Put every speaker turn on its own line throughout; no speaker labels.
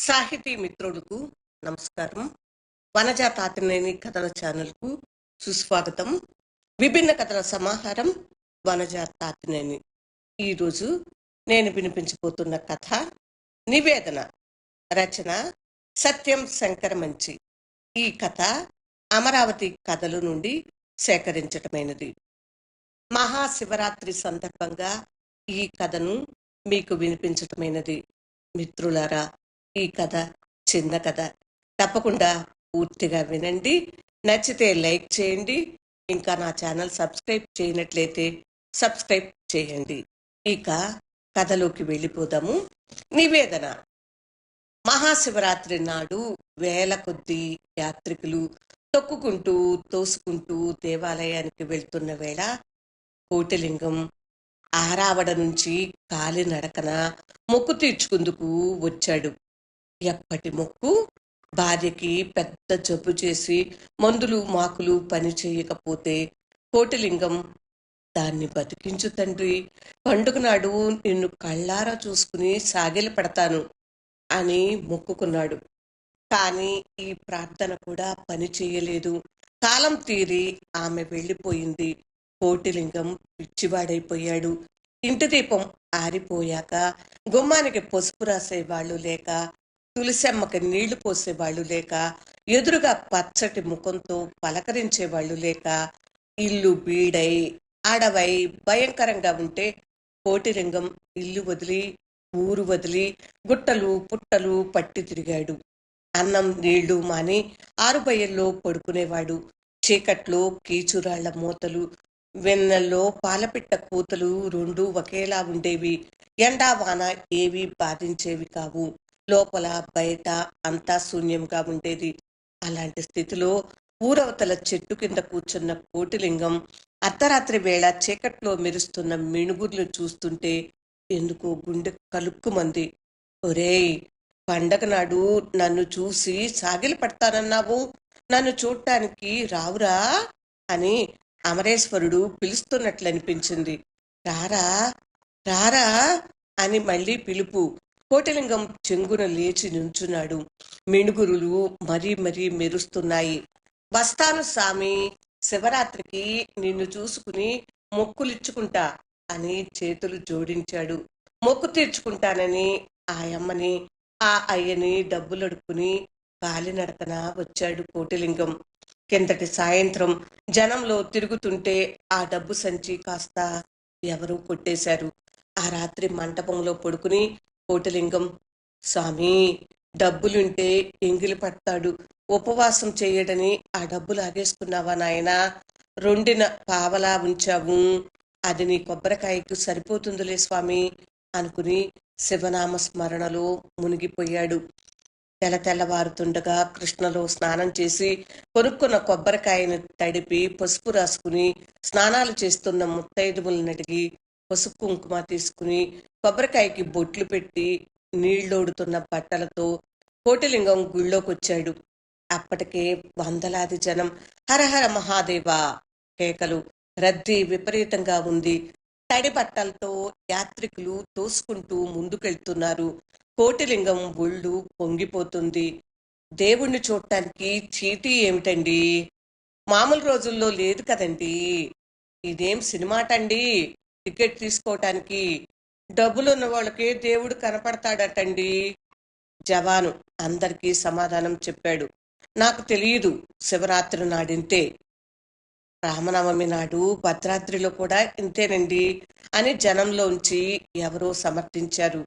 సాహితీ మిత్రులకు నమస్కారం. వనజాతాతినేని కథల ఛానల్కు సుస్వాగతం. విభిన్న కథల సమాహారం వనజ తాతినేని ఈరోజు నేను వినిపించబోతున్న కథ నివేదన రచన సత్యం శంకర మంచి. ఈ కథ అమరావతి కథల నుండి సేకరించటమైనది. మహాశివరాత్రి సందర్భంగా ఈ కథను మీకు వినిపించటమైనది. మిత్రులారా ఈ కథ చిన్న కథ. తప్పకుండా పూర్తిగా వినండి. నచ్చితే లైక్ చేయండి. ఇంకా నా ఛానల్ సబ్స్క్రైబ్ చేయనట్లయితే సబ్స్క్రైబ్ చేయండి. ఇక కథలోకి వెళ్ళిపోదాము. నివేదన. మహాశివరాత్రి నాడు వేల కొద్ది యాత్రికులు తొక్కుకుంటూ తోసుకుంటూ దేవాలయానికి వెళ్తున్న వేళ కోటిలింగం ఆరావడ నుంచి కాలినడకన మొక్కు తీర్చుకుందుకు వచ్చాడు. ఎప్పటి మొక్కు? భార్యకి పెద్ద జబ్బు చేసి మందులు మాకులు పని చేయకపోతే కోటిలింగం దాన్ని బతికించు తండ్రి. పండుగ నాడు నిన్ను కళ్ళారా చూసుకుని సాగిలి పడతాను అని మొక్కుకున్నాడు. కానీ ఈ ప్రార్థన కూడా పని చేయలేదు. కాలం తీరి ఆమె వెళ్ళిపోయింది. కోటిలింగం పిచ్చివాడైపోయాడు. ఇంటి దీపం ఆరిపోయాక గుమ్మానికి పసుపు రాసేవాళ్ళు లేక తులసమ్మకి నీళ్ళు పోసేవాళ్ళు లేక ఎదురుగా పచ్చటి ముఖంతో పలకరించేవాళ్ళు లేక ఇల్లు బీడై అడవై భయంకరంగా ఉంటే కోటిరంగం ఇల్లు వదిలి ఊరు వదిలి గుట్టలు పుట్టలు పట్టి తిరిగాడు. అన్నం నీళ్ళు మాని ఆరుబయల్లో పడుకునేవాడు. చీకట్లో కీచురాళ్ళ మూతలు వెన్నెల్లో పాలపిట్ట కూతలు రెండు ఒకేలా ఉండేవి. ఎండా వాన ఏవి బాధించేవి కావు. లోపల బయట అంతా శూన్యంగా ఉండేది. అలాంటి స్థితిలో ఊరవతల చెట్టు కింద కూర్చున్న కోటిలింగం అర్ధరాత్రి వేళ చీకట్లో మెరుస్తున్న మిణుగుర్లు చూస్తుంటే ఎందుకో గుండె కలుక్కుమంది. ఒరేయ్ పండగ నాడు నన్ను చూసి సాగిలి పడతానన్నావు. నన్ను చూడటానికి రావురా అని అమరేశ్వరుడు పిలుస్తున్నట్లనిపించింది. రారా రారా అని మళ్ళీ పిలుపు. కోటిలింగం చెంగున లేచి నుంచున్నాడు. మిణుగురులు మరీ మరీ మెరుస్తున్నాయి. వస్తాను స్వామి శివరాత్రికి నిన్ను చూసుకుని మొక్కులిచ్చుకుంటా అని చేతులు జోడించాడు. మొక్కు తీర్చుకుంటానని ఆ అమ్మని ఆ అయ్యని డబ్బులడుక్కుని కాలినడకన వచ్చాడు కోటిలింగం. కిందటి సాయంత్రం జనంలో తిరుగుతుంటే ఆ డబ్బు సంచి కాస్త ఎవరూ కొట్టేశారు. ఆ రాత్రి మంటపంలో పడుకుని కోటిలింగం. స్వామి డబ్బులుంటే ఎంగిలి పడతాడు. ఉపవాసం చేయడని ఆ డబ్బు లాగేసుకున్నావా నాయనా? రెండిన పావలా ఉంచాము అది నీ కొబ్బరికాయకు సరిపోతుందిలే స్వామి అనుకుని శివనామ స్మరణలో మునిగిపోయాడు. తెల్ల తెల్లవారుతుండగా కృష్ణలో స్నానం చేసి కొనుక్కున్న కొబ్బరికాయను తడిపి పసుపు రాసుకుని స్నానాలు చేస్తున్న ముత్తైదువులను అడిగి పసుపు కుంకుమ తీసుకుని కొబ్బరికాయకి బొట్లు పెట్టి నీళ్ళోడుతున్న బట్టలతో కోటిలింగం గుళ్ళోకొచ్చాడు. అప్పటికే వందలాది జనం హరహర మహాదేవ కేకలు రద్దీ విపరీతంగా ఉంది. తడి బట్టలతో యాత్రికులు తోసుకుంటూ ముందుకెళ్తున్నారు. కోటిలింగం ఒళ్ళు పొంగిపోతుంది. దేవుణ్ణి చూడటానికి చీటీ ఏమిటండి? మామూలు రోజుల్లో లేదు కదండి. ఇదేం సినిమాటండి? టికెట్ తీసుకోవటానికి డబ్బులు ఉన్న వాళ్ళకి దేవుడు కనపడతాడటండి. జవాను అందరికీ సమాధానం చెప్పాడు. నాకు తెలియదు శివరాత్రి నాడింతే. రామనవమి నాడు భద్రాద్రిలో కూడా ఇంతేనండి అని జనంలోంచి ఎవరో సమర్థించారు.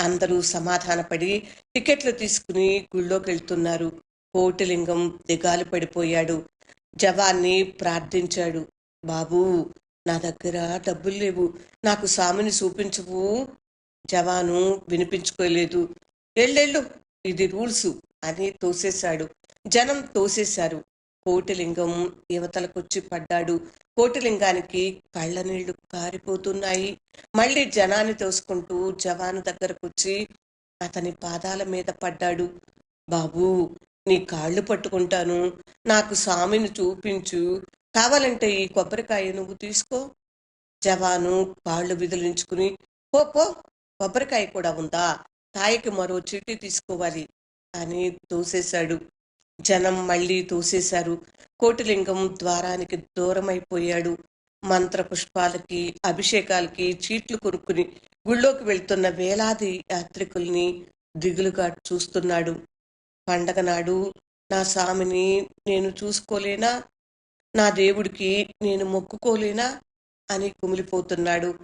అందరూ సమాధానపడి టికెట్లు తీసుకుని గుళ్ళోకి వెళ్తున్నారు. కోటిలింగం దిగాలు పడిపోయాడు. జవాన్ని ప్రార్థించాడు. బాబూ నా దగ్గర డబ్బులు లేవు. నాకు స్వామిని చూపించవు. జవాను వినిపించుకోలేదు. ఎల్లెళ్ళు ఇది రూల్స్ అని తోసేశాడు. జనం తోసేశారు. కోటిలింగం యువతలకొచ్చి పడ్డాడు. కోటిలింగానికి కళ్ళ నీళ్ళు కారిపోతున్నాయి. మళ్ళీ జనాన్ని తోసుకుంటూ జవాను దగ్గరకొచ్చి అతని పాదాల మీద పడ్డాడు. బాబూ నీ కాళ్ళు పట్టుకుంటాను. నాకు స్వామిని చూపించు. కావాలంటే ఈ కొబ్బరికాయ నువ్వు తీసుకో. జవాను కాళ్ళు విదిలించుకుని పో పో కొబ్బరికాయ కూడా ఉందా? తాయికి మరో చీటీ తీసుకోవాలి. అని తోసేశాడు. జనం మళ్ళీ తోసేశారు. కోటిలింగం ద్వారానికి దూరమైపోయాడు. మంత్ర పుష్పాలకి అభిషేకాలకి చీట్లు కొనుక్కుని గుళ్ళోకి వెళ్తున్న వేలాది యాత్రికుల్ని దిగులుగా చూస్తున్నాడు. పండగ నాడు నా స్వామిని నేను చూసుకోలేనా? నా దేవుడికి నేను మొక్కుకోలేనా? అని కుమిలిపోతున్నాడు.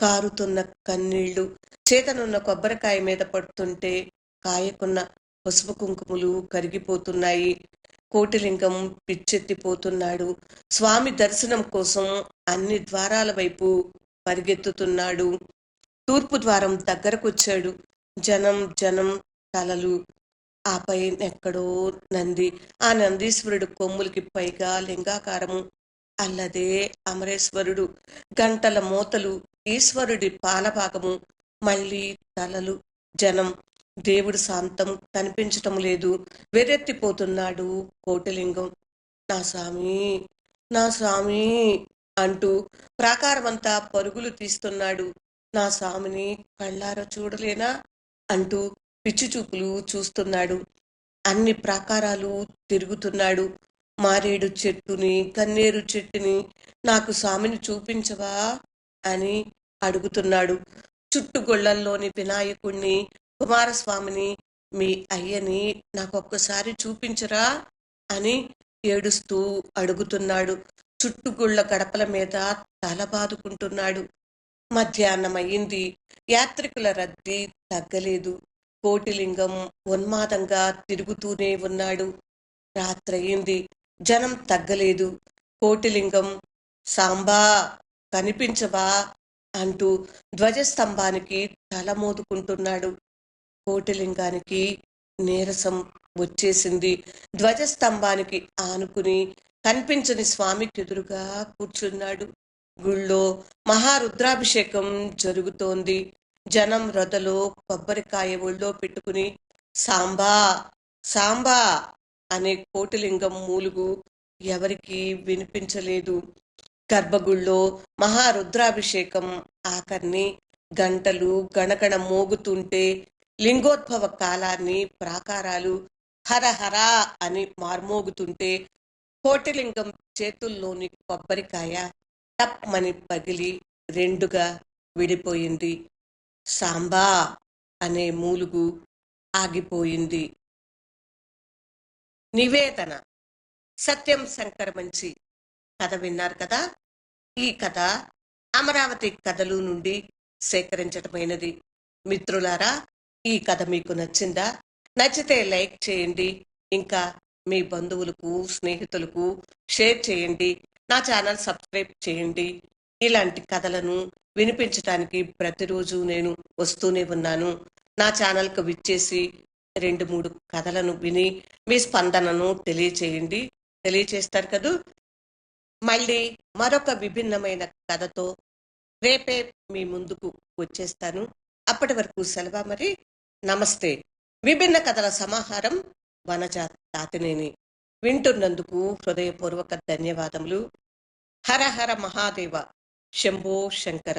కారుతున్న కన్నీళ్ళు చేతనున్న కొబ్బరికాయ మీద పడుతుంటే కాయకున్న పసుపు కుంకుమలు కరిగిపోతున్నాయి. కోటిలింగం పిచ్చెత్తిపోతున్నాడు. స్వామి దర్శనం కోసం అన్ని ద్వారాల వైపు పరిగెత్తుతున్నాడు. తూర్పు ద్వారం దగ్గరకొచ్చాడు. జనం జనం తలలు ఆ పైన ఎక్కడో నంది ఆ నందీశ్వరుడు కొమ్ములకి పైగా లింగాకారము అల్లదే అమరేశ్వరుడు. గంటల మూతలు ఈశ్వరుడి పాలభాగము మళ్ళీ తలలు జనం. దేవుడు శాంతం కనిపించటం లేదు. వెర్రెత్తిపోతున్నాడు కోటిలింగం. నా స్వామి నా స్వామి అంటూ ప్రాకారమంతా పరుగులు తీస్తున్నాడు. నా స్వామిని కళ్ళార చూడలేనా? అంటూ పిచ్చి చూపులు చూస్తున్నాడు. అన్ని ప్రాకారాలు తిరుగుతున్నాడు. మారేడు చెట్టుని కన్నేరు చెట్టుని నాకు స్వామిని చూపించవా? అని అడుగుతున్నాడు. చుట్టుగొళ్ళల్లోని వినాయకుణ్ణి కుమారస్వామిని మీ అయ్యని నాకొక్కసారి చూపించరా? అని ఏడుస్తూ అడుగుతున్నాడు. చుట్టుగుళ్ళ గడపల మీద తల బాదుకుంటున్నాడు. మధ్యాహ్నం అయ్యింది యాత్రికుల రద్దీ తగ్గలేదు. కోటిలింగం ఉన్మాదంగా తిరుగుతూనే ఉన్నాడు. రాత్రయింది. జనం తగ్గలేదు. కోటిలింగం సాంబా కనిపించవా అంటూ ధ్వజస్తంభానికి తల మోదుకుంటున్నాడు. కోటిలింగానికి నీరసం వచ్చేసింది. ధ్వజస్తంభానికి ఆనుకుని కనిపించని స్వామికి ఎదురుగా కూర్చున్నాడు. గుళ్ళో మహారుద్రాభిషేకం జరుగుతోంది. జనం రొదలో కొబ్బరికాయ ఒళ్ళో పెట్టుకుని సాంబా సాంబా అనే కోటిలింగం మూలుగు ఎవరికీ వినిపించలేదు. గర్భగుళ్ళో మహారుద్రాభిషేకం ఆఖర్ని గంటలు గణగణ మోగుతుంటే లింగోద్భవ కాలాన్ని ప్రాకారాలు హరహర అని మార్మోగుతుంటే కోటిలింగం చేతుల్లోని కొబ్బరికాయ టప్మని పగిలి రెండుగా విడిపోయింది. సాంబా అనే మూలుగు ఆగిపోయింది. నివేదన. సత్యం శంకర మంచి కథ విన్నారు కదా? ఈ కథ అమరావతి కథలు నుండి సేకరించటమైనది. మిత్రులారా ఈ కథ మీకు నచ్చిందా? నచ్చితే లైక్ చేయండి. ఇంకా మీ బంధువులకు స్నేహితులకు షేర్ చేయండి. నా ఛానల్ సబ్స్క్రైబ్ చేయండి. ఇలాంటి కథలను వినిపించడానికి ప్రతిరోజు నేను వస్తూనే ఉన్నాను. నా ఛానల్కు విచ్చేసి రెండు మూడు కథలను విని మీ స్పందనను తెలియచేయండి. తెలియచేస్తారు కదూ? మళ్ళీ మరొక విభిన్నమైన కథతో రేపే మీ ముందుకు వచ్చేస్తాను. అప్పటి వరకు సెలవు మరి? నమస్తే. విభిన్న కథల సమాహారం వనజ తాతినేని. వింటున్నందుకు హృదయపూర్వక ధన్యవాదములు. హర హర మహాదేవ. శంభో శంకర